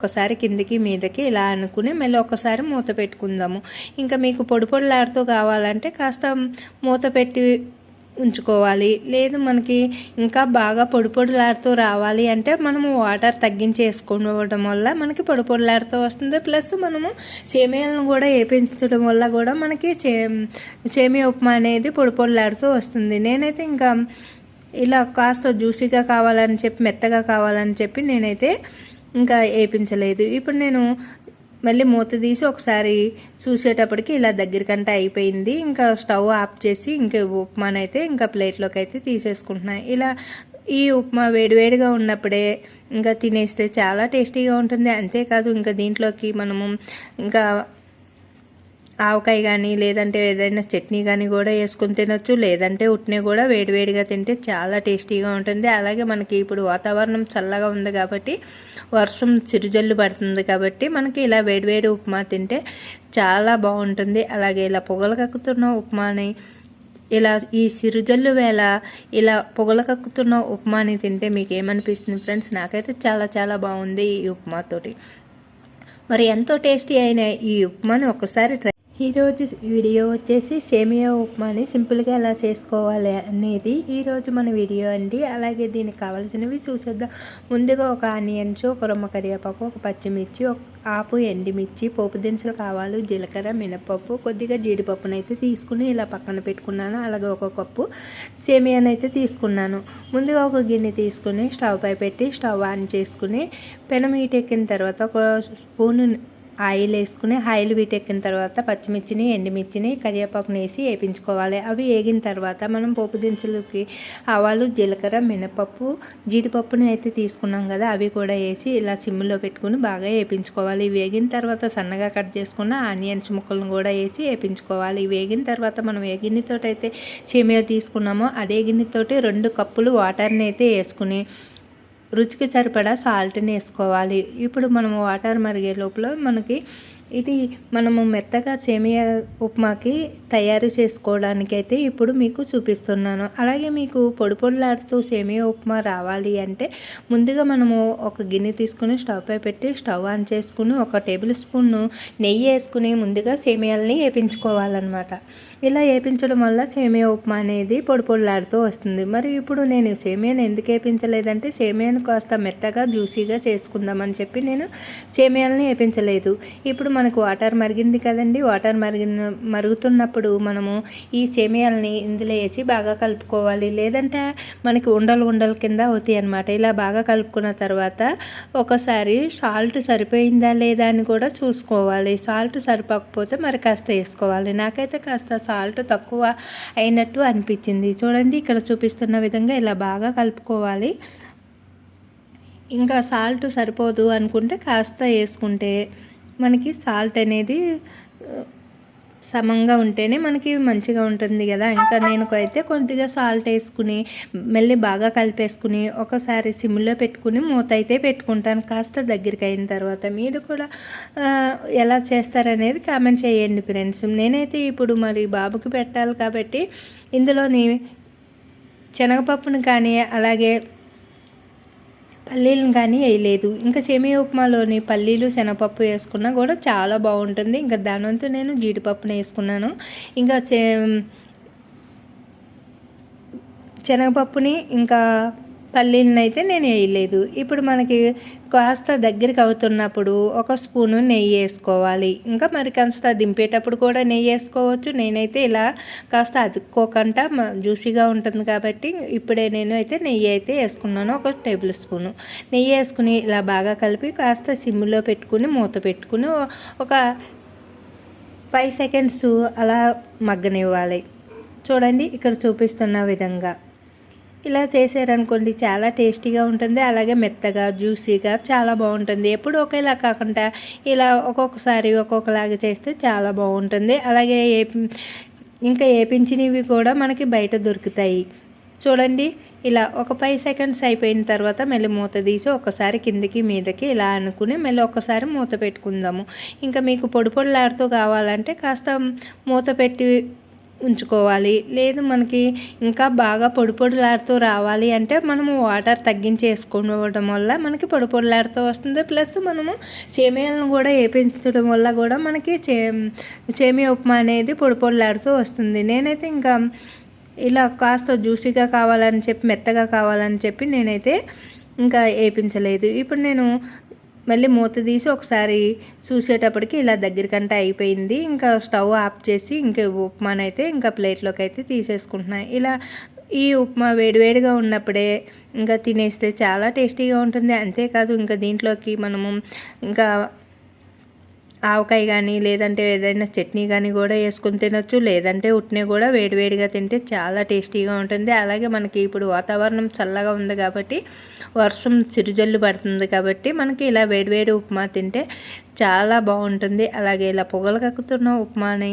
ఒకసారి కిందికి మీదకి ఇలా అనుకుని మళ్ళీ ఒకసారి మూత పెట్టుకుందాము. ఇంకా మీకు పొడి పొడిలాడుతూ కావాలంటే కాస్త మూత పెట్టి ఉంచుకోవాలి. లేదు మనకి ఇంకా బాగా పొడి పొడిలాడుతూ రావాలి అంటే మనము వాటర్ తగ్గించేసుకోవడం వల్ల మనకి పొడి పొడిలాడుతూ వస్తుంది. ప్లస్ మనము సేమియాలను కూడా వేపించడం వల్ల కూడా మనకి చే సేమియా ఉప్మా అనేది పొడి పొడిలాడుతూ వస్తుంది. నేనైతే ఇంకా ఇలా కాస్త జ్యూసీగా కావాలని చెప్పి మెత్తగా కావాలని చెప్పి నేనైతే ఇంకా వేయించలేదు ఇప్పుడు నేను మళ్ళీ మూత తీసి ఒకసారి చూసేటప్పటికి ఇలా దగ్గరికంటే అయిపోయింది. ఇంకా స్టవ్ ఆఫ్ చేసి ఇంకా ఉప్మానైతే ఇంకా ప్లేట్లోకి అయితే తీసేసుకుంటున్నాను ఇలా ఈ ఉప్మా వేడివేడిగా ఉన్నప్పుడే ఇంకా తినేస్తే చాలా టేస్టీగా ఉంటుంది. అంతేకాదు ఇంకా దీంట్లోకి మనము ఇంకా ఆవకాయ కానీ లేదంటే ఏదైనా చట్నీ కానీ కూడా వేసుకుని తినొచ్చు. లేదంటే ఉట్నే కూడా వేడివేడిగా తింటే చాలా టేస్టీగా ఉంటుంది. అలాగే మనకి ఇప్పుడు వాతావరణం చల్లగా ఉంది కాబట్టి వర్షం చిరుజల్లు పడుతుంది కాబట్టి మనకి ఇలా వేడివేడి ఉప్మా తింటే చాలా బాగుంటుంది. అలాగే ఇలా పొగలు కక్కుతున్న ఉప్మాని ఇలా ఈ సిరుజల్లు వేళ ఇలా పొగలు కక్కుతున్న ఉప్మాని తింటే మీకు ఏమనిపిస్తుంది ఫ్రెండ్స్? నాకైతే చాలా చాలా బాగుంది ఈ ఉప్మాతోటి. మరి ఎంతో టేస్టీ అయిన ఈ ఉప్మాని ఒకసారి ట్రై ఈరోజు వీడియో వచ్చేసి సేమియా ఉప్మాని సింపుల్గా ఎలా చేసుకోవాలి అనేది ఈరోజు మన వీడియో అండి. అలాగే దీనికి కావాల్సినవి చూసేద్దాం. ముందుగా ఒక ఆనియన్స్ ఒక రొమ్మ కరివేపాకు ఒక పచ్చిమిర్చి ఒక ఆపు ఎండిమిర్చి పోపు దినుసులు కావాలి జీలకర్ర మినపప్పు కొద్దిగా జీడిపప్పునైతే తీసుకుని ఇలా పక్కన పెట్టుకున్నాను. అలాగే ఒక కప్పు సేమియానైతే తీసుకున్నాను. ముందుగా ఒక గిన్నె తీసుకుని స్టవ్ పై పెట్టి స్టవ్ ఆన్ చేసుకుని పెనం ఎక్కిన తర్వాత ఒక స్పూన్ ఆయిల్ వేసుకుని ఆయిల్ వీటెక్కిన తర్వాత పచ్చిమిర్చిని ఎండుమిర్చిని కరివేపాకుని వేసి వేయించుకోవాలి అవి వేగిన తర్వాత మనం పోపు దినుసులకి ఆవాలు జీలకర్ర మినపప్పు జీడిపప్పుని అయితే తీసుకున్నాం కదా అవి కూడా వేసి ఇలా సిమ్లో పెట్టుకుని బాగా వేయించుకోవాలి వేగిన తర్వాత సన్నగా కట్ చేసుకున్న ఆనియన్స్ ముక్కలను కూడా వేసి వేపించుకోవాలి. వేగిన తర్వాత మనం ఏ గిన్నెతోటి అయితే సేమియా తీసుకున్నామో అదే గిన్నెతోటి రెండు కప్పులు వాటర్ని అయితే వేసుకుని రుచికి సరిపడా సాల్ట్ని వేసుకోవాలి. ఇప్పుడు మనం వాటర్ మరిగే లోపల మనకి ఇది మనము మెత్తగా సేమియా ఉప్మాకి తయారు చేసుకోవడానికి అయితే ఇప్పుడు మీకు చూపిస్తున్నాను. అలాగే మీకు పొడి పొడిలాడుతూ సేమియా ఉప్మా రావాలి అంటే ముందుగా మనము ఒక గిన్నె తీసుకుని స్టవ్ పై పెట్టి స్టవ్ ఆన్ చేసుకుని ఒక టేబుల్ స్పూన్ నెయ్యి వేసుకుని ముందుగా సేమియాలని వేపించుకోవాలన్నమాట. ఇలా వేపించడం వల్ల సేమియా ఉప్మా అనేది పొడి పొడిలాడుతూ వస్తుంది. మరి ఇప్పుడు నేను సేమియాను ఎందుకు వేపించలేదంటే సేమియాను కాస్త మెత్తగా జ్యూసీగా చేసుకుందామని చెప్పి నేను సేమియాలని వేపించలేదు. ఇప్పుడు మనకు వాటర్ మరిగింది కదండి. వాటర్ మరిగిన మరుగుతున్నప్పుడు మనము ఈ సేమియాలని ఇందులో వేసి బాగా కలుపుకోవాలి. లేదంటే మనకి ఉండలు ఉండలు కింద అవుతాయి అనమాట ఇలా బాగా కలుపుకున్న తర్వాత ఒకసారి సాల్ట్ సరిపోయిందా లేదా అని కూడా చూసుకోవాలి. సాల్ట్ సరిపోకపోతే మరి కాస్త వేసుకోవాలి. నాకైతే కాస్త సాల్ట్ తక్కువ అయినట్టు అనిపించింది. చూడండి ఇక్కడ చూపిస్తున్న విధంగా ఇలా బాగా కలుపుకోవాలి. ఇంకా సాల్ట్ సరిపోదు అనుకుంటే కాస్త వేసుకుంటే మనకి సాల్ట్ అనేది సమంగా ఉంటేనే మనకి మంచిగా ఉంటుంది కదా. ఇంకా నేను అయితే కొద్దిగా సాల్ట్ వేసుకుని మళ్ళీ బాగా కలిపేసుకుని ఒకసారి సిమ్లో పెట్టుకుని మూత అయితే పెట్టుకుంటాను. కాస్త దగ్గరికి అయిన తర్వాత మీరు కూడా ఎలా చేస్తారనేది కామెంట్ చేయండి ఫ్రెండ్స్. నేనైతే ఇప్పుడు మరి బాబుకి పెట్టాలి కాబట్టి ఇందులోని శనగపప్పును కానీ అలాగే పల్లీలను కానీ వేయలేదు. ఇంకా సేమియా ఉప్మాలోని పల్లీలు శనగపప్పు వేసుకున్నా కూడా చాలా బాగుంటుంది. ఇంకా దానివంతు నేను జీడిపప్పును వేసుకున్నాను. ఇంకా శనగపప్పుని ఇంకా పల్లీలను అయితే నేను వేయలేదు. ఇప్పుడు మనకి కాస్త దగ్గరికి అవుతున్నప్పుడు ఒక స్పూను నెయ్యి వేసుకోవాలి. ఇంకా మరి కాస్త దింపేటప్పుడు కూడా నెయ్యి వేసుకోవచ్చు. నేనైతే ఇలా కాస్త అతుక్కోకుండా జ్యూసీగా ఉంటుంది కాబట్టి ఇప్పుడే నేను అయితే నెయ్యి అయితే వేసుకున్నాను. ఒక టేబుల్ స్పూను నెయ్యి వేసుకుని ఇలా బాగా కలిపి కాస్త సిమ్లో పెట్టుకుని మూత పెట్టుకుని ఒక ఫైవ్ సెకండ్స్ అలా మగ్గనివ్వాలి. చూడండి ఇక్కడ చూపిస్తున్న విధంగా. ఇలా చేసారనుకోండి చాలా టేస్టీగా ఉంటుంది. అలాగే మెత్తగా జ్యూసీగా చాలా బాగుంటుంది. ఎప్పుడు ఒకేలా కాకుండా ఇలా ఒక్కొక్కసారి ఒక్కొక్కలాగా చేస్తే చాలా బాగుంటుంది. అలాగే ఏ ఇంకా ఏపించినవి కూడా మనకి బయట దొరుకుతాయి. చూడండి ఇలా ఒక ఫైవ్ సెకండ్స్ అయిపోయిన తర్వాత మళ్ళీ మూత తీసి ఒకసారి కిందికి మీదకి ఇలా అనుకుని మళ్ళీ ఒకసారి మూత పెట్టుకుందాము. ఇంకా మీకు పొడి పొడిలాడుతూ కావాలంటే కాస్త మూత పెట్టి ఉంచుకోవాలి. లేదు మనకి ఇంకా బాగా పొడి పొడిలాడుతూ రావాలి అంటే మనము వాటర్ తగ్గించి వేసుకోవడం వల్ల మనకి పొడి పొడిలాడుతూ వస్తుంది. ప్లస్ మనము సేమియాలను కూడా వేపించడం వల్ల కూడా మనకి సే సేమియా ఉప్మా అనేది పొడి పొడిలాడుతూ వస్తుంది. నేనైతే ఇంకా ఇలా కాస్త జ్యూసీగా కావాలని చెప్పి మెత్తగా కావాలని చెప్పి నేనైతే ఇంకా వేపించలేదు. ఇప్పుడు నేను మళ్ళీ మూత తీసి ఒకసారి చూసేటప్పటికి ఇలా దగ్గరికంటే అయిపోయింది. ఇంకా స్టవ్ ఆఫ్ చేసి ఇంకా ఉప్మానైతే ఇంకా ప్లేట్లోకి అయితే తీసేసుకుంటున్నాను ఇలా ఈ ఉప్మా వేడివేడిగా ఉన్నప్పుడే ఇంకా తినేస్తే చాలా టేస్టీగా ఉంటుంది. అంతేకాదు ఇంకా దీంట్లోకి మనము ఇంకా ఆవకాయ కానీ లేదంటే ఏదైనా చట్నీ కానీ కూడా వేసుకొని తినొచ్చు. లేదంటే ఉట్నే కూడా వేడివేడిగా తింటే చాలా టేస్టీగా ఉంటుంది. అలాగే మనకి ఇప్పుడు వాతావరణం చల్లగా ఉంది కాబట్టి వర్షం చిరుజల్లు పడుతుంది కాబట్టి మనకి ఇలా వేడివేడి ఉప్మా తింటే చాలా బాగుంటుంది. అలాగే ఇలా పొగలు కక్కుతున్న ఉప్మాని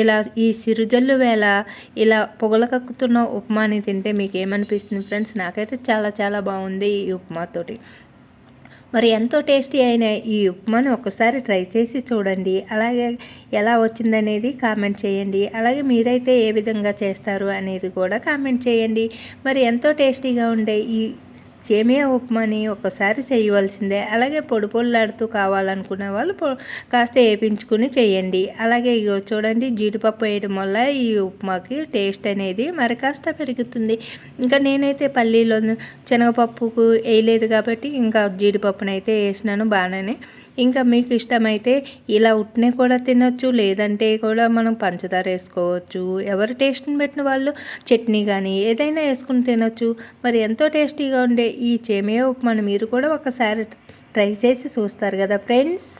ఇలా ఈ సిరుజల్లు వేళ ఇలా పొగలు కక్కుతున్న ఉప్మాని తింటే మీకు ఏమనిపిస్తుంది? ఫ్రెండ్స్ నాకైతే చాలా చాలా బాగుంది ఈ ఉప్మాతోటి మరి ఎంతో టేస్టీ అయిన ఈ ఉప్మాను ఒకసారి ట్రై చేసి చూడండి. అలాగే ఎలా వచ్చిందనేది కామెంట్ చేయండి. అలాగే మీరైతే ఏ విధంగా చేస్తారు అనేది కూడా కామెంట్ చేయండి. మరి ఎంతో టేస్టీగా ఉండే ఈ సేమియా ఉప్మాని ఒకసారి చేయవలసిందే. అలాగే పొడి పొల్లాడుతూ కావాలనుకునే వాళ్ళు కాస్త వేపించుకుని చేయండి. అలాగే ఇగో చూడండి జీడిపప్పు వేయడం వల్ల ఈ ఉప్మాకి టేస్ట్ అనేది మరి కాస్త పెరుగుతుంది. ఇంకా నేనైతే పల్లీలో శనగపప్పుకు వేయలేదు కాబట్టి ఇంకా జీడిపప్పునైతే వేసినాను బాగానే. ఇంకా మీకు ఇష్టమైతే ఇలా ఉట్నే కూడా తినొచ్చు లేదంటే కూడా మనం పంచదార వేసుకోవచ్చు. ఎవరు టేస్ట్ని పెట్టిన వాళ్ళు చట్నీ కానీ ఏదైనా వేసుకుని తినొచ్చు. మరి ఎంతో టేస్టీగా ఉండే ఈ చేమియా ఉప్మాను మీరు కూడా ఒకసారి ట్రై చేసి చూస్తారు కదా ఫ్రెండ్స్?